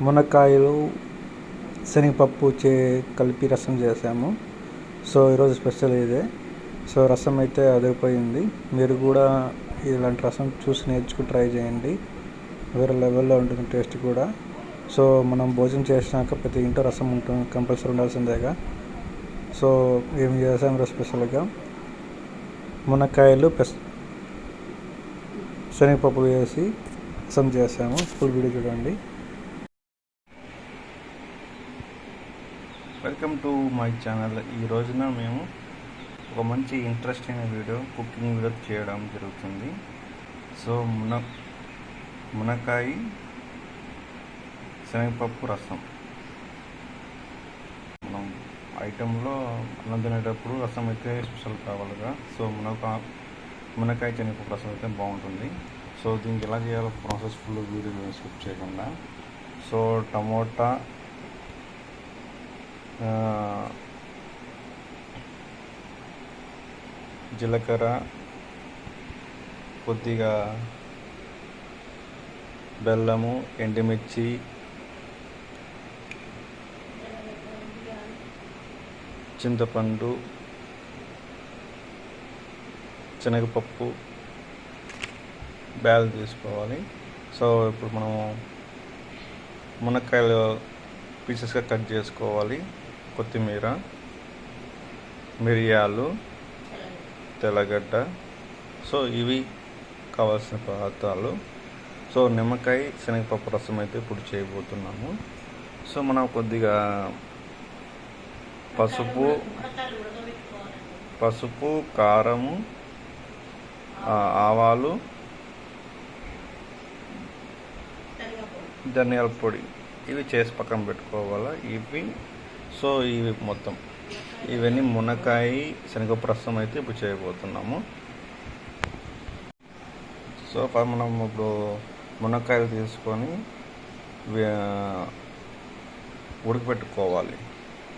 మునక్కాయలు శనగపప్పు చే కలిపి రసం చేసాము. సో ఈరోజు స్పెషల్ ఇదే. సో రసం అయితే అదిరిపోయింది. మీరు కూడా ఇలాంటి రసం చూసి నేర్చుకుని ట్రై చేయండి. వేరే లెవెల్లో ఉంటుంది టేస్ట్ కూడా. సో మనం భోజనం చేసినాక ప్రతి ఇంట్లో రసం ఉంటుంది కంపల్సరీ ఉండాల్సిందేగా. సో ఏం చేసాం ఈరోజు స్పెషల్గా? మునక్కాయలు పెస్ శనగపప్పు వేసి రసం చేసాము. ఫుల్ వీడియో చూడండి. Welcome to my channel. ఈ రోజున మేము ఒక మంచి ఇంట్రెస్టింగ్ వీడియో కుకింగ్ వీడియో చేయడం జరుగుతుంది. సో మున మునకాయ శనగపప్పు రసం. మనం ఐటెంలో అన్నం తినేటప్పుడు రసం అయితే స్పెషల్ కావాలిగా. సో మునక మునకాయ శనగపప్పు రసం అయితే బాగుంటుంది. సో దీనికి ఎలా చేయాలో ప్రాసెస్ ఫుల్ వీడియో స్కిప్ చేయకుండా. సో టమోటా జీలకర్ర కొద్దిగా బెల్లము ఎండుమిర్చి చింతపండు శనగపప్పు బ్యాల్ తీసుకోవాలి. సో ఇప్పుడు మనం మునక్కాయలు పీసెస్గా కట్ చేసుకోవాలి. కొత్తిమీర మిరియాలు తెల్లగడ్డ. సో ఇవి కావాల్సిన పదార్థాలు. సో నిమ్మకాయ శనగపప్పు రసం అయితే ఇప్పుడు చేయబోతున్నాము. సో మనం కొద్దిగా పసుపు పసుపు కారము ఆవాలు ధనియాల పొడి. ఇవి చేసి పక్కన పెట్టుకోవాలా? ఇవి సో ఇవి మొత్తం ఇవన్నీ మునక్కాయ శనగ రసం అయితే ఇప్పుడు చేయబోతున్నాము. సో మనం ఇప్పుడు మునక్కాయలు తీసుకొని ఉడకబెట్టుకోవాలి.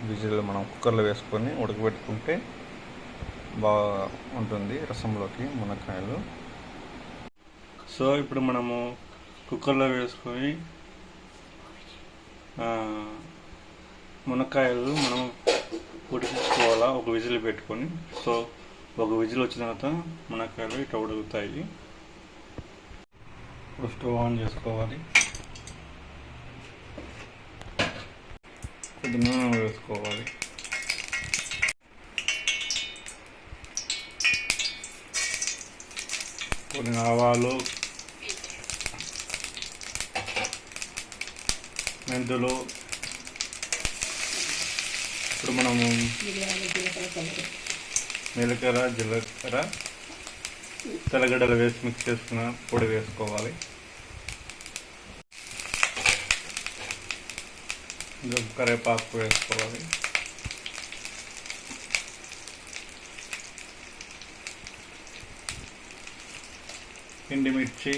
విజిల్ మనం కుక్కర్లో వేసుకొని ఉడకబెట్టుకుంటే బాగా ఉంటుంది రసంలోకి మునక్కాయలు. సో ఇప్పుడు మనము కుక్కర్లో వేసుకొని మునక్కాయలు మనం ఉడికించుకోవాలా ఒక విజిల్ పెట్టుకొని. సో ఒక విజిల్ వచ్చిన తర్వాత మునక్కాయలు ఇట్లా ఉడుకుతాయి. ఇప్పుడు స్టవ్ ఆన్ చేసుకోవాలి. కొద్ది నూనె వేసుకోవాలి. కొన్ని ఆవాలు మెంతులు ఇప్పుడు మనము జీలకర్ర జీలకర్ర తెల్లగడ్డలు వేసి మిక్స్ చేసుకున్న పొడి వేసుకోవాలి. కరేపాకు కరివేపాకు వేసుకోవాలి. ఎండుమిర్చి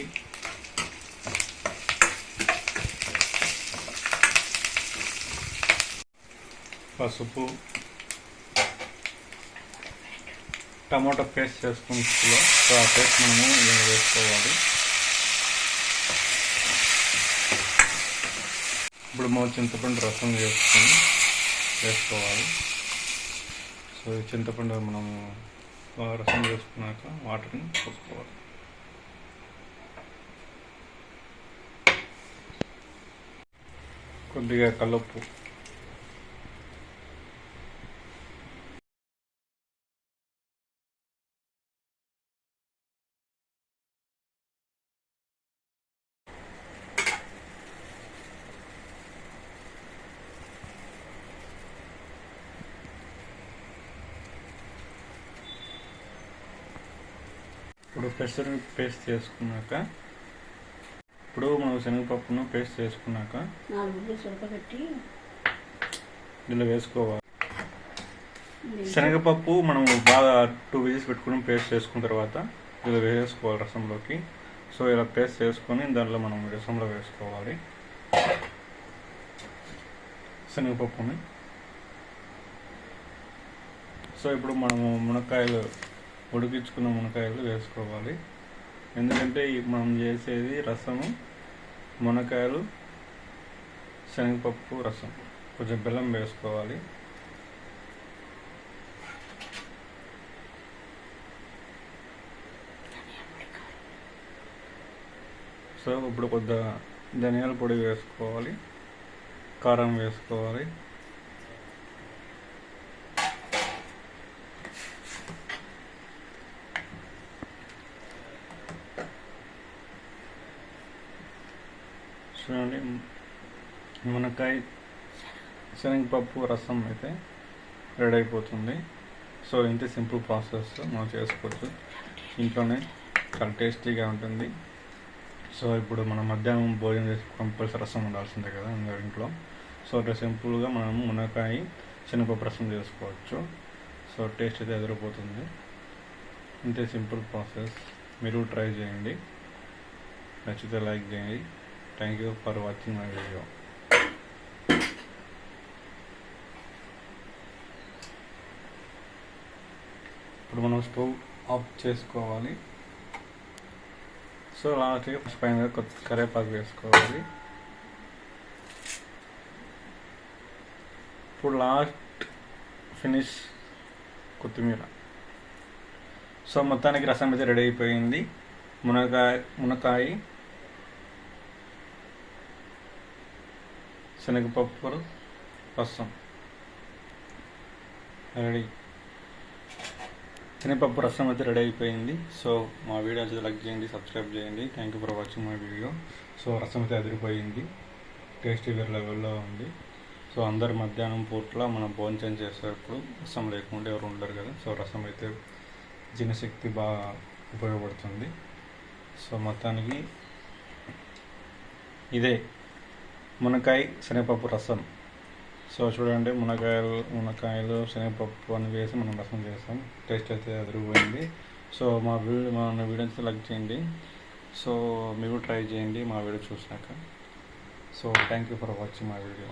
పసుపు టమాటో పేస్ట్ చేసుకుంటులో సో ఆ పేస్ట్ మనము ఇలా వేసుకోవాలి. ఇప్పుడు మనం చింతపండు రసం చేసుకొని వేసుకోవాలి. సో ఈ చింతపండు మనము రసం చేసుకున్నాక వాటర్ని పోసుకోవాలి. కొద్దిగా కల్లుప్పు. ఇప్పుడు పెసరు పేస్ట్ చేసుకున్నాక ఇప్పుడు మనం శనగపప్పును పేస్ట్ చేసుకున్నాక ఇందులో వేసుకోవాలి. శనగపప్పు మనం బాగా టూ విజిల్స్ పెట్టుకుని పేస్ట్ చేసుకున్న తర్వాత ఇందులో వేసుకోవాలి రసంలోకి. సో ఇలా పేస్ట్ చేసుకొని దాంట్లో మనం రసంలో వేసుకోవాలి. శనగపప్పుని. సో ఇప్పుడు మనము మునక్కాయలు ఉడికించుకున్న మునక్కాయలు వేసుకోవాలి. ఎందుకంటే మనం చేసేది రసము మునక్కాయలు శనగపప్పు రసం. కొంచెం బెల్లం వేసుకోవాలి. సో ఇప్పుడు కొద్దిగా ధనియాల పొడి వేసుకోవాలి. కారం వేసుకోవాలి. చూడండి. మునక్కాయ శనగపప్పు రసం అయితే రెడీ అయిపోతుంది. సో ఇంత సింపుల్ ప్రాసెస్ మనం చేసుకోవచ్చు. ఇంట్లోనే చాలా టేస్టీగా ఉంటుంది. సో ఇప్పుడు మనం మధ్యాహ్నం భోజనం చేసి కంపల్సరీ రసం ఉండాల్సిందే కదా అందరి ఇంట్లో. సో అట్లా సింపుల్గా మనం మునక్కాయ శనగపప్పు రసం చేసుకోవచ్చు. సో టేస్ట్ అయితే ఎదిరిపోతుంది. ఇంతే సింపుల్ ప్రాసెస్. మీరు ట్రై చేయండి. నచ్చితే లైక్ చేయండి. Thank you for watching my video ఇప్పుడు మనం స్టవ్ ఆఫ్ చేసుకోవాలి. సో లాస్ట్గా పైన కొత్త కరేపాకు వేసుకోవాలి. ఇప్పుడు లాస్ట్ ఫినిష్ కొత్తిమీర. సో మొత్తానికి రసం అయితే రెడీ అయిపోయింది. మునకాయ మునక్కాయ శనగపప్పు రసం. రెడీ శనగపప్పు రసం అయితే రెడీ అయిపోయింది. సో మా వీడియో అయితే లైక్ చేయండి సబ్స్క్రైబ్ చేయండి. Thank you for watching my video so రసం అయితే అదిరిపోయింది. టేస్టీ వేరే లెవెల్లో ఉంది. సో అందరు మధ్యాహ్నం పూట్ల మనం భోజనం చేసేటప్పుడు రసం లేకుండా ఎవరు ఉండరు కదా. సో రసం అయితే జీర్ణశక్తి బాగా ఉపయోగపడుతుంది. సో మొత్తానికి ఇదే. మునక్కాయ శనగపప్పు రసం. సో చూడండి మునక్కాయలు మునక్కాయలు శనగపప్పు అని వేసి మనం రసం చేస్తాం. టేస్ట్ అయితే అదిరిపోయింది. సో మా వీడియో మా వీడియోస్ లైక్ చేయండి. సో మీరు ట్రై చేయండి మా వీడియో చూసినాక. So thank you for watching మా వీడియో